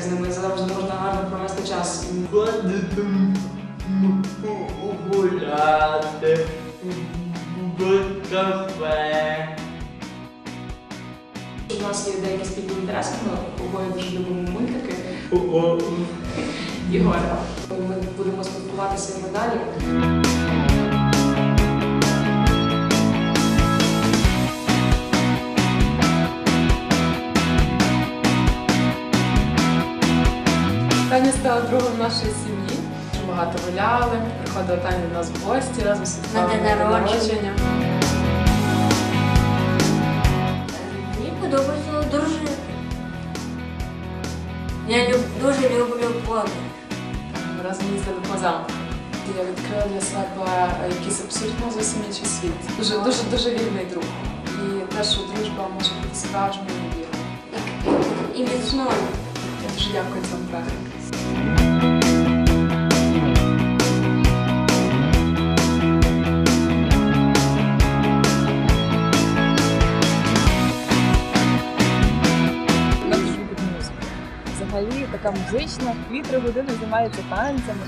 з ними завжди можна гарно провести час. Ходити гуляти в кафе. У нас є деякі спільні інтереси, ми обоє дуже любимо мультики. О, Ігор, ми будемо спілкуватися і надалі. Таня стала другом нашої сім'ї. Багато гуляли, приходила Таня до нас в гості, разом день день народження. Мені подобається дружити. Я люб, дуже люблю подорож. Ми разом їздили по замку. Я відкрила для себе якийсь абсолютно зовсім інший світ. Дуже дуже дуже вільний друг. І те, що дружба може бути справжньою і вірною. І міцною. Я дуже дякую цьому проекту. Така музична, дві-три години займається танцями,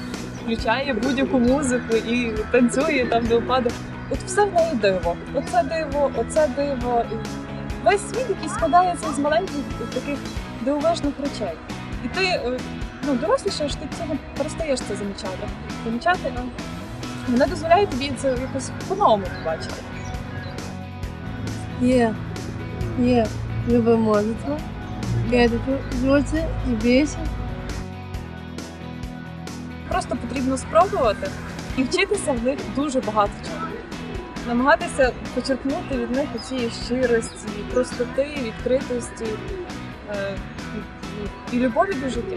включає будь-яку музику і танцює там до упаду. От все в неї диво. Оце диво, оце диво. Весь світ, який складається з маленьких таких дивовижних речей. І ти е, ну, дорослішаєш, ти цього перестаєш це замічати. Замічати, вона дозволяє тобі це якось по-новому побачити. Є, є, любимо музику, кедити, звуці і бійся. Просто потрібно спробувати і вчитися в них дуже багато чого. Намагатися почерпнути від них цієї щирості, простоти, відкритості е, і любові до життя.